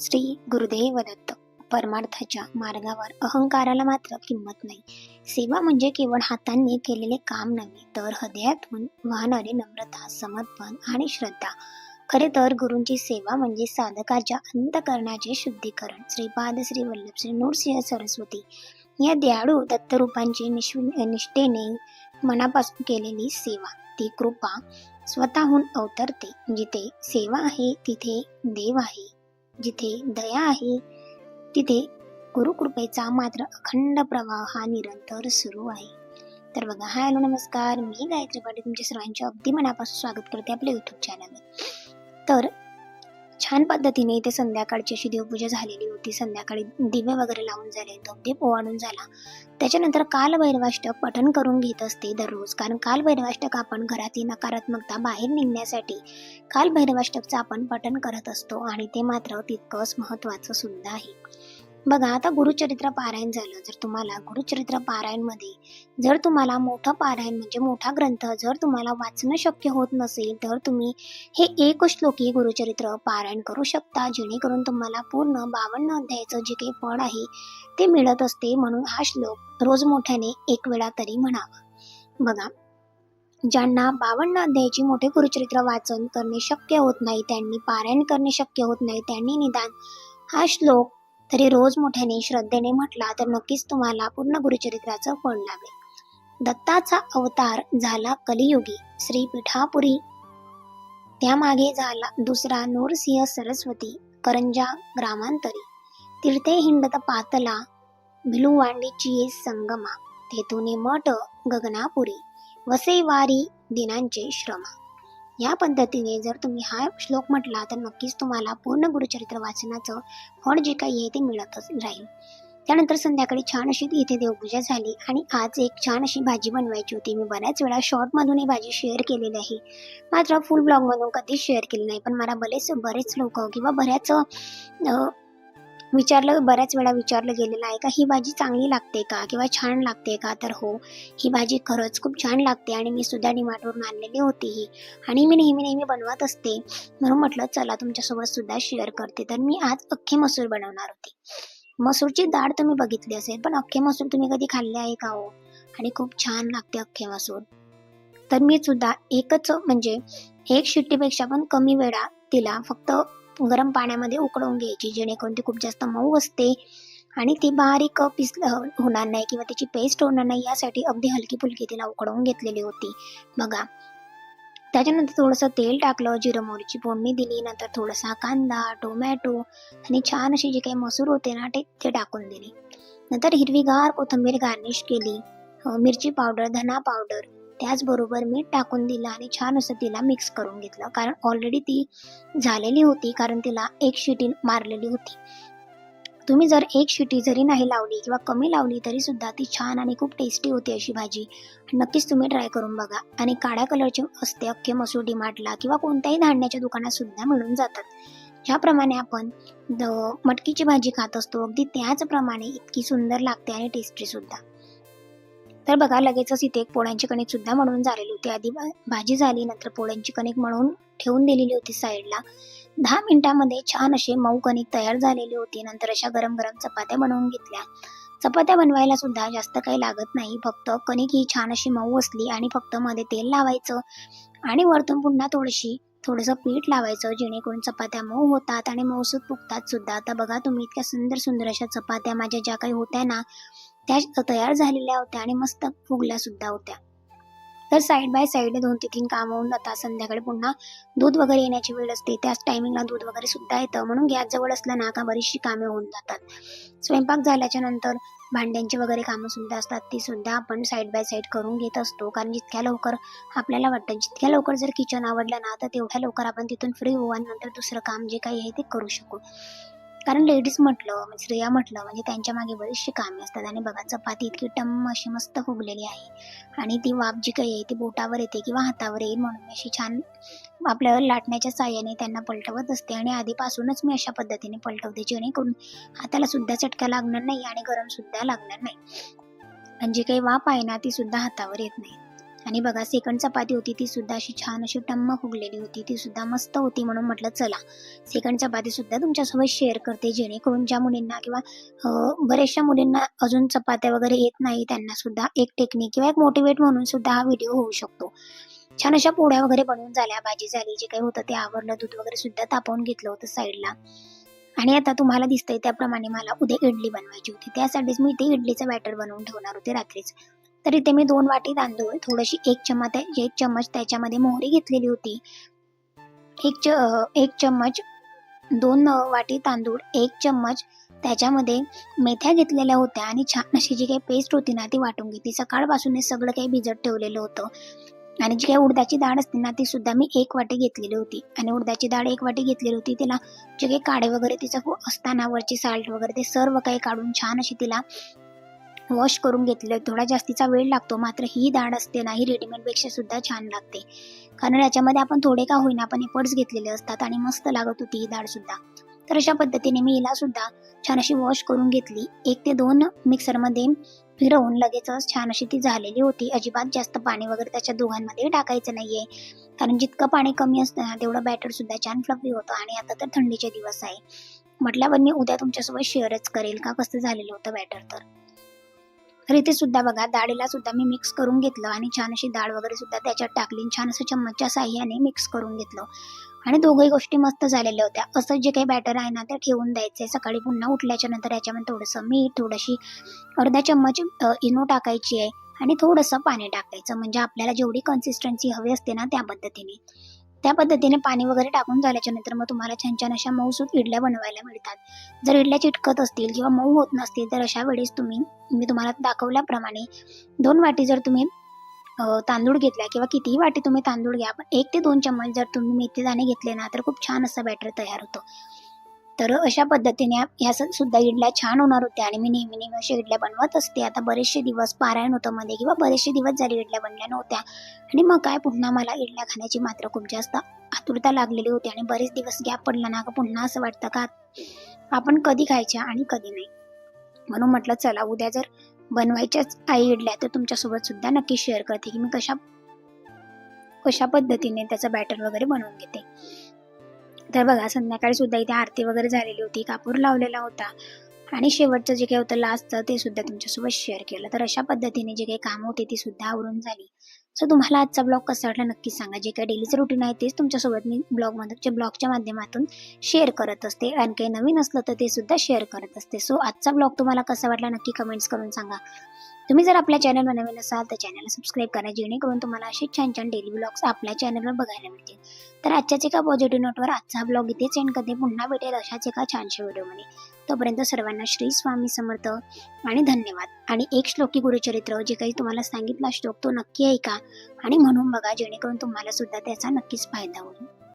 श्री गुरुदेव दत्त परमार्थाच्या मार्गावर अहंकाराला मात्र किंमत नाही. सेवा म्हणजे केवळ हातांनी केलेले काम नव्हे तर हृदयातून वाहणारी नम्रता समर्पण आणि श्रद्धा. खरे तर गुरूंची सेवा म्हणजे साधकाच्या अंतकरणाचे शुद्धीकरण. श्रीपाद श्री वल्लभ श्री नृसिंह सरस्वती या दयाळू दत्तरूपांची निश्व निष्ठेने मनापासून केलेली सेवा. ती कृपा स्वतःहून अवतरते. जिथे सेवा आहे तिथे देव आहे. जिथे दया आहे तिथे गुरुकृपेचा मात्र अखंड प्रवाह हा निरंतर सुरू आहे. तर बघा हाय हॅलो नमस्कार. मी गायत्री पाटील तुमच्या सर्वांचे अगदी मनापासून स्वागत करते आपल्या युट्यूब चॅनलवर तर छान पद्धतीने इथे संध्याकाळची अशी देवपूजा झालेली होती. संध्याकाळी दिवे वगैरे लावून झाले धबधे ओवाळून झाला. त्याच्यानंतर कालभैरवाष्टक पठण करून घेत असते दररोज. कारण कालभैरवाष्टक आपण घरातली नकारात्मकता बाहेर निघण्यासाठी कालभैरवाष्टकचं आपण पठण करत असतो आणि ते मात्र तितकंच महत्त्वाचं सुद्धा आहे. बघा आता गुरुचरित्र पारायण झालं. जर तुम्हाला गुरुचरित्र पारायणमध्ये जर तुम्हाला मोठं पारायण म्हणजे मोठा ग्रंथ जर तुम्हाला वाचणं शक्य होत नसेल तर तुम्ही हे एक श्लोकी गुरुचरित्र पारायण करू शकता जेणेकरून तुम्हाला पूर्ण बावन्न अध्यायाचं जे काही फळ आहे ते मिळत असते. म्हणून हा श्लोक रोज मोठ्याने एक वेळा तरी म्हणावा. बघा ज्यांना बावन्न अध्यायाची मोठे गुरुचरित्र वाचन करणे शक्य होत नाही त्यांनी पारायण करणे शक्य होत नाही त्यांनी निदान हा श्लोक तरी रोज मोठ्याने श्रद्धेने म्हटला तर नक्कीच तुम्हाला पूर्ण गुरुचरित्राचं फळ लाभेल. दत्ताचा अवतार झाला कलियुगी. श्री पिठापुरी त्यामागे झाला दुसरा नूरसिंह सरस्वती करंजा ग्रामांतरी. तीर्थे हिंडत पातला भिलुवांडीची संगमा. तेथून मठ गगनापुरी. वसे वारी दिनांचे श्रमा. या पद्धतीने जर तुम्ही हा श्लोक म्हटला तर नक्कीच तुम्हाला पूर्ण गुरुचरित्र वाचनाचं फळ जे काही आहे ते मिळतच राहील. त्यानंतर संध्याकाळी छान अशी इथे देवपूजा झाली आणि आज एक छान अशी भाजी बनवायची होती. मी बऱ्याच वेळा शॉर्टमधून ही भाजी शेअर केलेली आहे. मात्र फुल ब्लॉगमधून कधीच शेअर केली नाही. पण मला बरेच बरेच लोक किंवा बऱ्याच विचारलं बऱ्याच वेळा विचारलं गेलेलं आहे का ही भाजी चांगली लागते का किंवा छान लागते का? तर हो ही भाजी खरंच खूप छान लागते आणि मी सुद्धा डिमार्टवरून आणलेली होती ही. आणि मी नेहमी नेहमी बनवत असते. म्हणून म्हटलं चला तुमच्यासोबत सुद्धा शेअर करते. तर मी आज अख्खे मसूर बनवणार होते. मसूरची डाळ तुम्ही बघितली असेल पण अख्खे मसूर तुम्ही कधी खाल्ले आहे का हो? आणि खूप छान लागते अख्खे मसूर. तर मी सुद्धा एकच म्हणजे एक शिट्टीपेक्षा पण कमी वेळा तिला फक्त गरम पाण्यामध्ये उकळवून घ्यायची जेणेकरून ती खूप जास्त मऊ असते आणि ती बारीक पिस होणार नाही किंवा त्याची पेस्ट होणार नाही यासाठी अगदी हलकी फुलकी तिला उकळवून घेतलेली होती. बघा त्याच्यानंतर थोडंसं तेल टाकलं जिरं मोहरीची फोडणी दिली नंतर थोडासा कांदा टोमॅटो आणि छान अशी जे काही मसूर होते ना ते ते टाकून दिली. नंतर हिरवीगार कोथिंबीर गार्निश केली. मिरची पावडर धना पावडर त्याचबरोबर मीठ टाकून दिलं आणि छान असं तिला मिक्स करून घेतलं. कारण ऑलरेडी ती झालेली होती कारण तिला एक शिटी मारलेली होती. तुम्ही जर एक शिटी जरी नाही लावली किंवा कमी लावली तरी सुद्धा ती छान आणि खूप टेस्टी होती अशी भाजी. नक्कीच तुम्ही ट्राय करून बघा. आणि काळ्या कलरचे असते अख्खे मसूर डिमार्टला किंवा कोणत्याही धान्याच्या दुकानात सुद्धा मिळून जातात. ज्याप्रमाणे आपण द मटकीची भाजी खात असतो अगदी त्याचप्रमाणे इतकी सुंदर लागते आणि टेस्टी सुद्धा. तर बघा लगेचच इथे एक पोळ्यांची कणिक सुद्धा म्हणून झालेली होती. आधी भाजी झाली नंतर पोळ्यांची कणिक म्हणून ठेवून दिलेली होती साईडला. दहा मिनिटामध्ये छान असे मऊ कणिक तयार झालेली होती. नंतर अशा गरम गरम चपात्या बनवून घेतल्या. चपात्या बनवायला सुद्धा जास्त काही लागत नाही. फक्त कणिक ही छान अशी मऊ असली आणि फक्त मध्ये तेल लावायचं आणि वरतून पुन्हा थोडीशी थोडंसं पीठ लावायचं जेणेकरून चपात्या मऊ होतात आणि मऊसूत फुगतात सुद्धा. आता बघा तुम्ही इतक्या सुंदर सुंदर अशा चपात्या माझ्या ज्या काही होत्या ना त्या तयार झालेल्या होत्या आणि मस्त फुगल्या सुद्धा होत्या. तर साईड बाय साईड दोन ते तीन कामं होऊन जातात. संध्याकाळी पुन्हा दूध वगैरे येण्याची वेळ असते. त्याच टायमिंगला दूध वगैरे सुद्धा येतं. म्हणून गॅस जवळ असलं ना का बरीचशी कामे होऊन जातात. स्वयंपाक झाल्याच्यानंतर भांड्यांची वगैरे कामं सुद्धा असतात. ती सुद्धा आपण साईड बाय साईड करून घेत असतो. कारण जितक्या लवकर आपल्याला वाटतं जितक्या लवकर जर किचन आवडलं ना तर तेवढ्या लवकर आपण तिथून फ्री होऊ आणि नंतर दुसरं काम जे काही आहे ते करू शकू. कारण लेडीज म्हटलं म्हणजे स्त्रिया म्हटलं म्हणजे त्यांच्या मागे बरीचशी कामे असतात आणि बघा चपाती इतकी टम्म अशी मस्त फुगलेली आहे. आणि ती वाफ जी काही आहे ती बोटावर येते किंवा हातावर येईल म्हणून मी अशी छान आपल्या लाटण्याच्या साह्याने त्यांना पलटवत असते आणि आधीपासूनच मी अशा पद्धतीने पलटवते जेणेकरून हाताला सुद्धा चटका लागणार नाही आणि गरम सुद्धा लागणार नाही. आणि जी काही वाफ आहे ना ती सुद्धा हातावर येत नाही. आणि बघा सेकंड चपाती होती ती सुद्धा अशी छान अशी टम्म फुगलेली होती ती सुद्धा मस्त होती म्हणून म्हटलं चला. सेकंड चपाती सुद्धा तुमच्यासोबत शेअर करते जेणेकरून ज्या मुलींना किंवा बऱ्याचशा मुलींना अजून चपात्या वगैरे येत नाही त्यांना सुद्धा एक टेक्निक किंवा एक मोटिवेट म्हणून सुद्धा हा व्हिडिओ होऊ शकतो. छान अशा पोळ्या वगैरे बनवून झाल्या भाजी झाली जे काही होतं ते आवरलं दूध वगैरे सुद्धा तापवून घेतलं होतं साईडला आणि आता तुम्हाला दिसतंय त्याप्रमाणे मला उद्या इडली बनवायची होती. त्यासाठीच मी ते इडलीचं बॅटर बनवून ठेवणार होते रात्रीच. तर इथे मी दोन वाटी तांदूळ थोडीशी एक चमच एक चम्मच त्याच्यामध्ये मोहरी घेतलेली होती. एक च एक चम्मच दोन वाटी तांदूळ एक चम्मच त्याच्यामध्ये मेथ्या घेतलेल्या होत्या आणि छान अशी जी काही पेस्ट होती ना ती वाटून घेतली. सकाळपासून हे सगळं काही भिजत ठेवलेलं होतं. आणि जी काही उडदाची डाळ असते ना ती सुद्धा मी एक वाटी घेतलेली होती. आणि उडदाची डाळ एक वाटी घेतलेली होती. तिला जे काही काडे वगैरे तिचं असताना वरची साल्ट वगैरे ते सर्व काही काढून छान अशी तिला वॉश करून घेतलं. थोडा जास्तीचा वेळ लागतो मात्र ही डाळ असते ना ही रेडीमेडपेक्षा सुद्धा छान लागते. कारण याच्यामध्ये आपण थोडे का होईना पण एफर्ट्स घेतलेले असतात आणि मस्त लागत होती ही डाळ सुद्धा. तर अशा पद्धतीने मी हिला सुद्धा छान अशी वॉश करून घेतली. एक ते दोन मिक्सरमध्ये फिरवून लगेचच छान अशी ती झालेली होती. अजिबात जास्त पाणी वगैरे त्याच्या दोघांमध्ये टाकायचं नाहीये. कारण जितकं पाणी कमी असतं ना तेवढं बॅटर सुद्धा छान फ्लफी होतं आणि आता तर थंडीचे दिवस आहे. म्हटल्यावर मी उद्या तुमच्यासोबत शेअरच करेल का? कसं झालेलं होतं बॅटर तर? तर इथे सुद्धा बघा डाळीला सुद्धा मी मिक्स करून घेतलं आणि छान अशी डाळ वगैरे सुद्धा त्याच्यात टाकली छान असं चम्मचच्या साह्याने मिक्स करून घेतलं. आणि दोघही गोष्टी मस्त झालेल्या होत्या. असं जे काही बॅटर आहे ना ते ठेवून द्यायचे सकाळी पुन्हा उठल्याच्या नंतर याच्यामध्ये थोडंसं मीठ थोडीशी अर्धा चम्मच इनो टाकायची आहे आणि थोडंसं पाणी टाकायचं. म्हणजे आपल्याला जेवढी कन्सिस्टन्सी हवी असते ना त्या पद्धतीने. त्या पद्धतीने पाणी वगैरे टाकून झाल्याच्यानंतर मग तुम्हाला छान छान अशा मऊसूत इडल्या बनवायला मिळतात. जर इडल्या चिटकत असतील किंवा मऊ होत नसतील तर अशा वेळेस तुम्ही मी तुम्हाला दाखवल्याप्रमाणे दोन वाटी जर तुम्ही तांदूळ घेतला किंवा कितीही वाटी तुम्ही तांदूळ घ्या पण एक ते दोन चम्मच जर तुम्ही मेथी दाणे घेतले ना तर खूप छान असं बॅटर तयार होतं. तर अशा पद्धतीने ह्या स- सुद्धा इडल्या छान होणार होत्या आणि मी नेहमी नेहमी अशा इडल्या बनवत असते. आता बरेचसे दिवस पारायण होतं मध्ये किंवा बरेचसे दिवस जरी इडल्या बनल्या नव्हत्या. आणि मग काय पुन्हा मला इडल्या खाण्याची मात्र खूप जास्त आतुरता लागलेली होती आणि बरेच दिवस गॅप पडला ना का पुन्हा असं वाटतं का आपण कधी खायच्या आणि कधी नाही. म्हणून म्हटलं चला उद्या जर बनवायच्याच आई इडल्या तर तुमच्यासोबत सुद्धा नक्की शेअर करते की मी कशा कशा पद्धतीने त्याचं बॅटर वगैरे बनवून घेते. तर बघा संध्याकाळी सुद्धा इथे आरती वगैरे झालेली होती कापूर लावलेला होता. आणि शेवटचं जे काही होतं लास्टचं ते सुद्धा तुमच्यासोबत शेअर केलं. तर अशा पद्धतीने जे काही काम होते ती सुद्धा आवरून झाली. सो तुम्हाला आजचा ब्लॉग कसा वाटला नक्की सांगा. जे काही डेलीचं रुटीन आहे तेच तुमच्यासोबत मी ब्लॉगमध्ये ब्लॉगच्या माध्यमातून शेअर करत असते. आणि काही नवीन असलं तर ते सुद्धा शेअर करत असते. सो आजचा ब्लॉग तुम्हाला कसा वाटला नक्की कमेंट्स करून सांगा. तुम्ही जर आपल्या चॅनलवर नवीन असाल तर चॅनलला सबस्क्राईब करा जेणेकरून तुम्हाला असे छान छान डेली ब्लॉग्स आपल्या चॅनलवर बघायला मिळतील. तर आजच्याच एका पॉझिटिव्ह नोटवर आजचा ब्लॉग इथेच एंड करते. पुन्हा भेटेल अशाच एका छानशा व्हिडिओमध्ये तोपर्यंत सर्वांना श्री स्वामी समर्थ आणि धन्यवाद. आणि एक श्लोकी गुरुचरित्र जे काही तुम्हाला सांगितला श्लोक तो नक्की ऐका आणि म्हणून बघा जेणेकरून तुम्हाला सुद्धा त्याचा नक्कीच फायदा होईल.